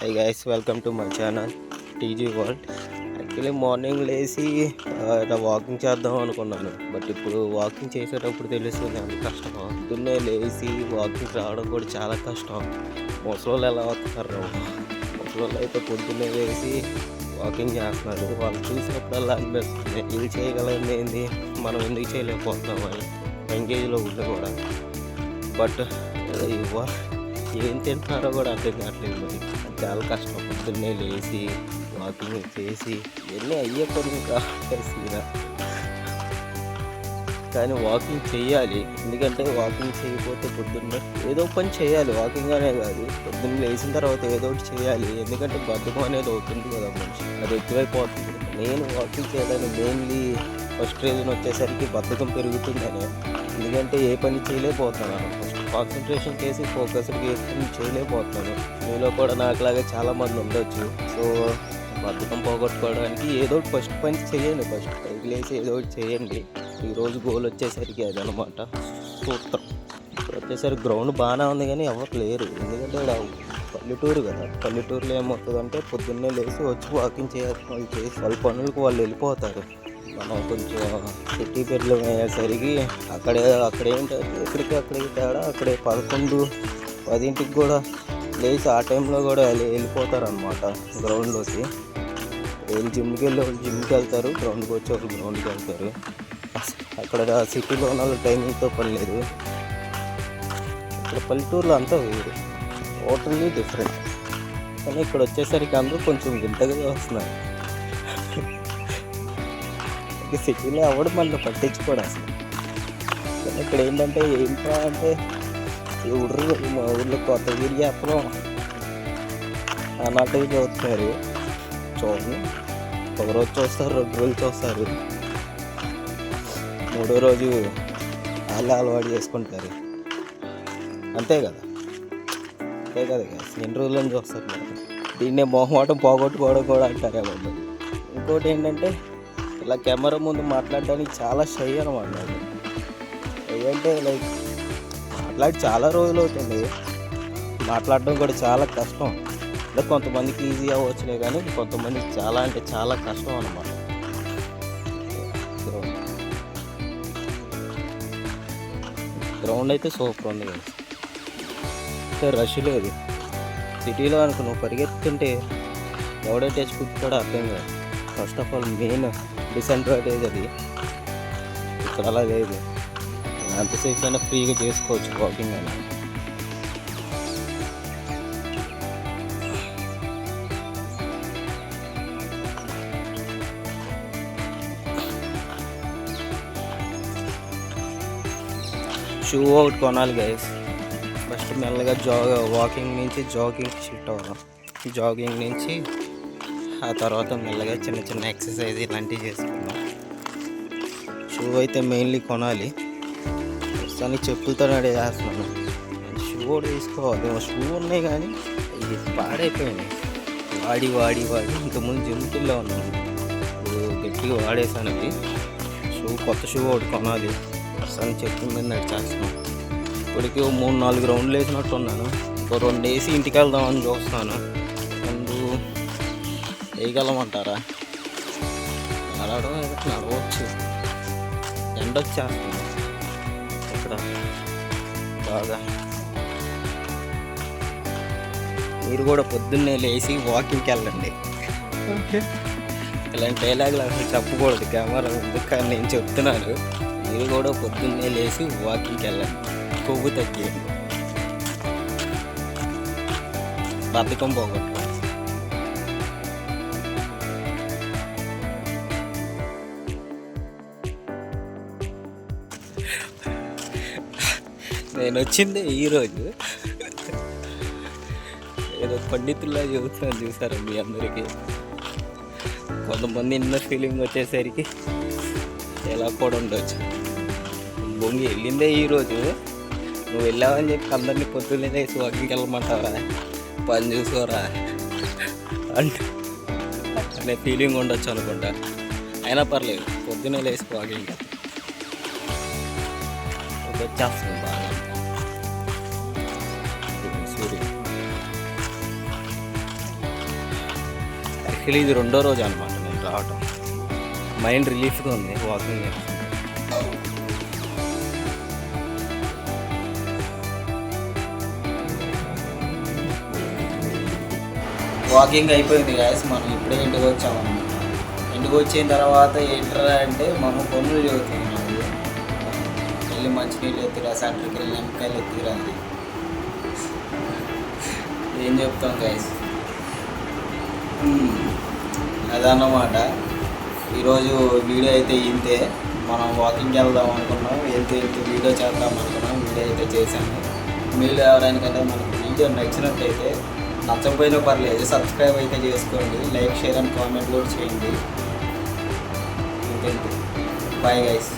Hi guys welcome to my channel TG world actually morning లేచి ఇలా walking చేద్దాం అనుకున్నాను. బట్ ఇప్పుడు వాకింగ్ చేసేటప్పుడు తెలుస్తుంది అంత కష్టం పొద్దున్నే లేచి వాకింగ్ రావడం కూడా చాలా కష్టం. ముసలోళ్ళు ఎలా వస్తున్నారు ముసలోళ్ళు అయితే పొద్దున్నే లేచి వాకింగ్ చేస్తున్నారు. వాళ్ళు చూసినప్పుడల్లా అనిపిస్తుంది ఇది చేయగలం ఏంది మనం ఎందుకు చేయలేకపోతున్నాం అని. ఎంగేజ్లో ఉంది కూడా. బట్ ఇవ్వ. ఏం తింటున్నారో కూడా అర్థం కావట్లేదు మరి. చాలా కష్టం. పొద్దున్నే లేచి వాకింగ్ చేసి ఇవన్నీ అయ్యే పని కావాల్సిన కానీ వాకింగ్ చేయాలి. ఎందుకంటే వాకింగ్ చేయకపోతే పొద్దున్న ఏదో పని చేయాలి. వాకింగ్ అనే కాదు. పొద్దున్న లేచిన తర్వాత ఏదో ఒకటి చేయాలి. ఎందుకంటే బద్ధకం అనేది అవుతుంది కదా మనిషి. అది ఎక్కువైపోతుంది నేను వాకింగ్ చేయడానికి మెయిన్లీ ఫస్ట్ రీజన్ వచ్చేసరికి బద్ధకం పెరుగుతుందని. ఎందుకంటే ఏ పని చేయలేకపోతున్నాను. కాన్సన్ట్రేషన్ చేసి ఫోకస్డ్గా ఏ చేయలేకపోతున్నాను. మీలో కూడా నాకులాగా చాలా మంది ఉండొచ్చు. సో బద్ధకం పోగొట్టుకోవడానికి ఏదో ఒకటి ఫస్ట్ పని చేయండి. ఫస్ట్ పైకి లేచి ఏదో ఒకటి చేయండి. ఈరోజు గోల్ వచ్చేసరికి అదనమాట. సూత్రం. ఇప్పుడు వచ్చేసరికి గ్రౌండ్ బాగానే ఉంది కానీ ఎవరు లేరు. ఎందుకంటే ఇక్కడ పల్లెటూరు కదా. పల్లెటూరులో ఏమవుతుందంటే పొద్దున్నే లేచి వచ్చి వాకింగ్ చేయాల్సిన వాళ్ళు చేసి వాళ్ళ పనులకు వాళ్ళు వెళ్ళిపోతారు. మనం కొంచెం సిటీ పెట్లు అయ్యేసరికి అక్కడే అక్కడ ఏంటంటే ఇక్కడికి అక్కడికి తేడా? అక్కడే పదకొండు పదింటికి కూడా లేచి ఆ టైంలో కూడా వెళ్ళిపోతారు అనమాట గ్రౌండ్లోకి. వెళ్ళి జిమ్కి వెళ్ళి వాళ్ళు జిమ్కి వెళ్తారు గ్రౌండ్కి వచ్చి వాళ్ళు గ్రౌండ్కి వెళ్తారు. అక్కడ సిటీలో ఉన్న వాళ్ళు టైమింగ్తో పని లేదు. ఇక్కడ పల్లెటూరులో అంతా వేరు. Totally different. కానీ ఇక్కడ వచ్చేసరికి అందరూ కొంచెం వింతగా వస్తున్నారు. సిటీలో ఎవడు మనల్ని పట్టించుకోడు అసలు. కానీ ఇక్కడ ఏంటంటే ఏంట్రా అంటే ఊర్రు మా ఊళ్ళో కొత్త ఊరి అప్పుడు అన్నట్టు చూస్తున్నారు చూడండి. ఒక రోజు చూస్తారు రెండు రోజులు చూస్తారు. మూడో రోజు వాళ్ళు అలవాటు చేసుకుంటారు. అంతే కదా? అంతే కదా ఎన్ని రోజులని చూస్తారు మరి. దీన్నే మొహమాటం పోగొట్టుకోవడం కూడా అంటారు వాళ్ళు ఇంకోటి ఏంటంటే ఇలా కెమెరా ముందు మాట్లాడడానికి చాలా షై అనమాట నాకు. అంటే లైక్ మాట్లాడి చాలా రోజులు అవుతుంది. మాట్లాడడం కూడా చాలా కష్టం. అంటే కొంతమందికి ఈజీ అవ్వచ్చులే కానీ కొంతమందికి చాలా అంటే చాలా కష్టం అనమాట గ్రౌండ్ అయితే సూపర్ ఉంది. కదా రష్ లేదు. సిటీలో అనుకో నువ్వు పరిగెత్తుంటే ఎవడో టచ్ కూడా అర్థం కాదు. First of all main disadvantage అది ఇక్కడ అలా లేదు ఎంతసేపు అయినా ఫ్రీగా చేసుకోవచ్చు వాకింగ్ అని షూ ఒకటి కొనాలి గైస్ ఫస్ట్ మెల్లగా జాగ్ వాకింగ్ నుంచి జాగింగ్ షిఫ్ట్ అవ్వడం. జాగింగ్ నుంచి ఆ తర్వాత మెల్లగా చిన్న చిన్న ఎక్సర్సైజ్ ఇలాంటివి చేసుకుందాం. షూ అయితే మెయిన్లీ కొనాలి. ప్రస్తుతానికి చెప్పులతో నడే చేస్తున్నాను. షూ కూడా తీసుకోవాలి. షూ ఉన్నాయి కానీ ఇది పాడైపోయింది వాడి వాడి వాడి. ఇంతకుముందు జిమ్కిల్లో ఉన్నాను. ఇప్పుడు గట్టిగా వాడేసాను అది షూ కొత్త షూ ఒకటి కొనాలి. ప్రస్తుతానికి చెప్పుల మీద నడిచేస్తున్నాం ఇప్పటికి మూడు నాలుగు రౌండ్లు వేసినట్టు ఉన్నాను. ఇంకో రెండు వేసి ఇంటికి వెళ్దామని చూస్తున్నాను. వేయగలమంటారా? నడవడం నడవచ్చు. ఎండ వచ్చేస్తుంది ఇక్కడ బాగా. మీరు కూడా పొద్దున్నే లేచి వాకింగ్కి వెళ్ళండి. ఇలాంటి డైలాగులు అసలు చెప్పకూడదు. కెమెరా ఉంది కానీ నేను చెప్తున్నాను. మీరు కూడా పొద్దున్నే లేచి వాకింగ్కి వెళ్ళండి. కొవ్వు తగ్గియండి బద్ధకం పోగొట్టుకోండి నేను వచ్చింది ఈరోజు ఏదో పండితుల్లా చెబుతున్నాను చూసారా మీ అందరికీ. కొంతమంది ఇన్న ఫీలింగ్ వచ్చేసరికి ఎలా కూడా ఉండొచ్చు. బొంగి వెళ్ళిందే ఈరోజు నువ్వు వెళ్ళావని చెప్పి అందరినీ పొద్దున్నే లేసి వాకింగ్కి వెళ్ళమంటావా? పని చూసుకోరా? అంటే అనే ఫీలింగ్ ఉండొచ్చు అనుకుంటా. అయినా పర్లేదు పొద్దున్నే లేసి వాకింగ్ వచ్చేస్తుంది సూర్యుడు. యాక్చువల్లీ ఇది రెండో రోజు అనమాట నేను రావటం. మైండ్ రిలీఫ్గా ఉంది వాకింగ్ వాకింగ్ అయిపోయింది గాయస్ మనం ఇప్పుడే ఇంటికి వచ్చామన్నమాట ఇంటికి వచ్చిన తర్వాత ఏంటరా అంటే మనం పనులు చదువుతున్నాం వెళ్ళి మంచినీళ్ళు ఎత్తురా సెంటర్కి వెళ్ళి నిమ్మకాయలు ఎత్తురా అని. ఏం చెప్తాం గైస్ అదన్నమాట. ఈరోజు వీడియో అయితే ఇంతే. మనం వాకింగ్కి వెళ్దాం అనుకున్నాం. వెళ్తే వెళ్తే వీడియో చేద్దాం అనుకున్నాం. వీడియో అయితే చేశాను. మీరు ఎవరైనా మనకు వీడియో నచ్చినట్టయితే నచ్చకపోయినా పర్లేదు. సబ్స్క్రైబ్ అయితే చేసుకోండి. లైక్ షేర్ అండ్ కామెంట్ కూడా చేయండి. ఇంతే బాయ్ గైస్